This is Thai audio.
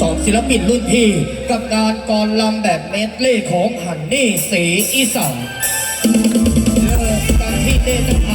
สองศิลปินรุ่นพี่กับงานกรลำแบบเมดเล่ของฮันนี่สีอีสานเริ่มกันที่เต้น